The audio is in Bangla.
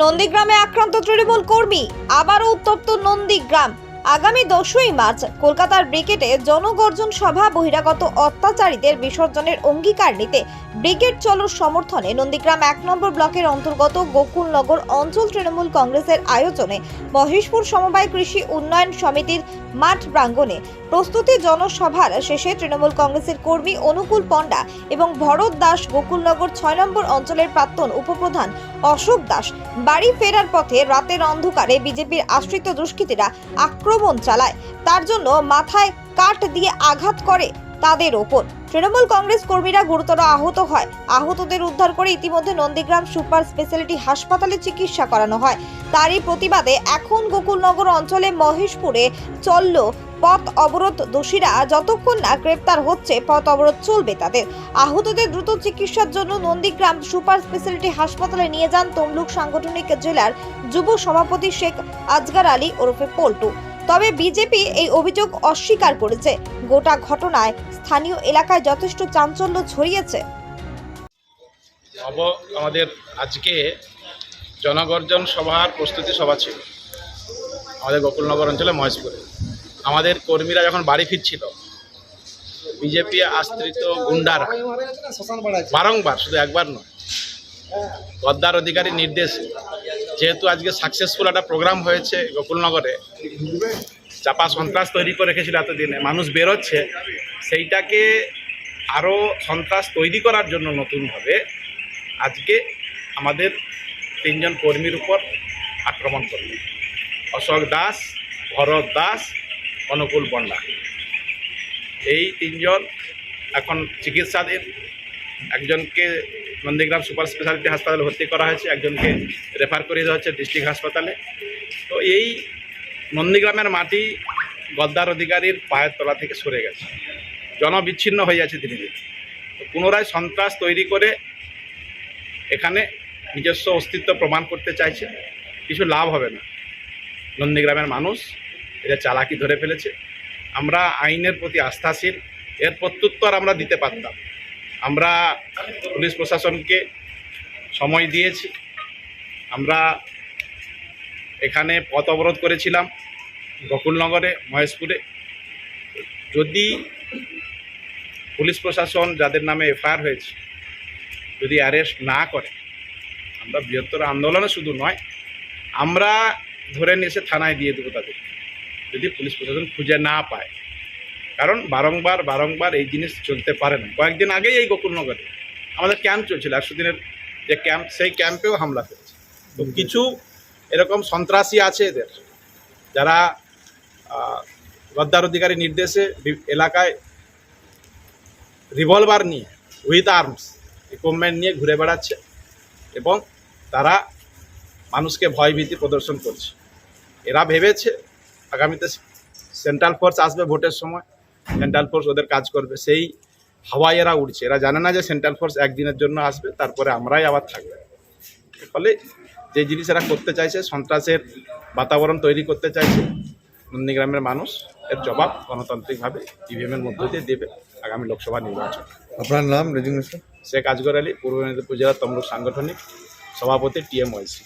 নন্দীগ্রামে আক্রান্ত তৃণমূল কর্মী, আবারও উত্তপ্ত নন্দীগ্রাম। আগামী দশই মার্চ কলকাতার ব্রিগেডে জনগর্জন সভা বহিরাগত অত্যাচারীদের বিসর্জনের অঙ্গীকার নিতে ব্রিগেড চলোর সমর্থনে নন্দীগ্রাম এক নম্বর ব্লকের অন্তর্গত গোকুলনগর অঞ্চল তৃণমূল কংগ্রেসের আয়োজনে মহেশপুর সমবায় কৃষি উন্নয়ন সমিতির মাঠ প্রাঙ্গণে প্রস্তুতি জনসভার শেষে তৃণমূল কংগ্রেসের কর্মী অনুকূল পণ্ডা এবং ভরত দাস গোকুলনগর ছয় নম্বর অঞ্চলের প্রাক্তন উপপ্রধান অশোক দাস বাড়ি ফেরার পথে রাতের অন্ধকারে বিজেপির আশ্রিত দুষ্কৃতীরা আক্রমণ চালায়। তার জন্য মাথায় কাঠ দিয়ে আঘাত করে তাদের ওপর। তৃণমূল কংগ্রেস কর্মীরা গুরুতর আহত হয়। আহতদের উদ্ধার করে ইতিমধ্যে নন্দীগ্রাম সুপার স্পেশালিটি হাসপাতালে চিকিৎসা করানো হয়। তারই প্রতিবাদে এখন গোকুলনগর অঞ্চলে মহেশপুরে চলল পথ অবরোধ। দোষীরা যতক্ষণ না গ্রেপ্তার হচ্ছে, পথ অবরোধ চলবে তাদের। আহতদের দ্রুত চিকিৎসার জন্য নন্দীগ্রাম সুপার স্পেশালিটি হাসপাতালে নিয়ে যান তমলুক সাংগঠনিক জেলার যুব সভাপতি শেখ আজগার আলী ওরফে পল্টু। তবে বিজেপি এই অভিযোগ অস্বীকার করেছে। গোটা ঘটনায় স্থানীয় এলাকায় যথেষ্ট চাঞ্চল্য ছড়িয়েছে। আমাদের আজকে জনগর্জন সভার প্রস্তুতি সভা ছিল। আমাদের গোকুলনগর অঞ্চলে মহেশপুরে। আমাদের কর্মীরা যখন বাড়ি ফিরছিল, বিজেপি আশ্রিত গুন্ডারা বারংবার, শুধু একবার নয়, গদ্দার অধিকারী নির্দেশ যেহেতু আজকে সাকসেসফুল একটা প্রোগ্রাম হয়েছে গোকুলনগরে, চাপা সন্ত্রাস তৈরি করে রেখেছিল এতদিনে, মানুষ বেরোচ্ছে, সেইটাকে আরও সন্ত্রাস তৈরি করার জন্য নতুনভাবে আজকে আমাদের তিনজন কর্মীর উপর আক্রমণ করল। অশোক দাস, ভরত দাস, অনুকূল পণ্ডা এই তিনজন এখন চিকিৎসাধীন, একজনকে নন্দীগ্রাম সুপার স্পেশালিটি হাসপাতালে ভর্তি করা হয়েছে, একজনকে রেফার করে দেওয়া হচ্ছে ডিস্ট্রিক্ট হাসপাতালে। তো এই নন্দীগ্রামের মাটি গদ্দার অধিকারীর পায়ের তলা থেকে সরে গেছে। জনবিচ্ছিন্ন হয়ে যাচ্ছে ধীরে ধীরে। তো পুনরায় সন্ত্রাস তৈরি করে এখানে নিজস্ব অস্তিত্ব প্রমাণ করতে চাইছে। কিছু লাভ হবে না। নন্দীগ্রামের মানুষ এটা চালাকি ধরে ফেলেছে। আমরা আইনের প্রতি আস্থাশীল, এর প্রত্যুত্তর আমরা দিতে পারতাম। আমরা পুলিশ প্রশাসনকে সময় দিয়েছি। আমরা এখানে পথ অবরোধ করেছিলাম গোকুলনগরে, মহেশপুরে। যদি পুলিশ প্রশাসন যাদের নামে এফআইআর হয়েছে, যদি অ্যারেস্ট না করে, আমরা বৃহত্তর আন্দোলনে শুধু নয়, আমরা ধরে নিয়ে এসে থানায় দিয়ে দেবো তাদের যদি পুলিশ প্রশাসন খুঁজে না পায় কারণ বারংবার বারংবার এই জিনিস চলতে পারে না। কয়েকদিন আগেই এই গোকুলনগরে আমাদের ক্যাম্প চলছিল একশো দিনের যে ক্যাম্প সেই ক্যাম্পেও হামলা করেছে তো কিছু এরকম সন্ত্রাসী আছে এদের যারা গদ্দার অধিকারী নির্দেশে এলাকায় রিভলভার নিয়ে উইথ আর্মস ইকুইপমেন্ট নিয়ে ঘুরে বেড়াচ্ছে এবং তারা মানুষকে ভয়ভীতি প্রদর্শন করছে। এরা ভেবেছে আগামীতে সেন্ট্রাল ফোর্স আসবে ভোটের সময়। সেন্ট্রাল ফোর্স ওদের কাজ করবে। সেই হাওয়ায় এরা উড়ছে। এরা জানে না যে সেন্ট্রাল ফোর্স একদিনের জন্য আসবে তারপরে আমরাই আবার থাকবে। ফলে যে জিনিস এরা করতে চাইছে সন্ত্রাসের বাতাবরণ তৈরি করতে চাইছে নন্দীগ্রামের মানুষ এর জবাব গণতান্ত্রিকভাবে ইভিএমের মধ্য দিয়ে দেবে আগামী লোকসভা নির্বাচন। আপনার নাম রেজিগনেশন শেখ আজগর আলী পূর্ব মেদিনীপুর জেলার তমলুক সাংগঠনিক সভাপতি টিএমওয়াইসি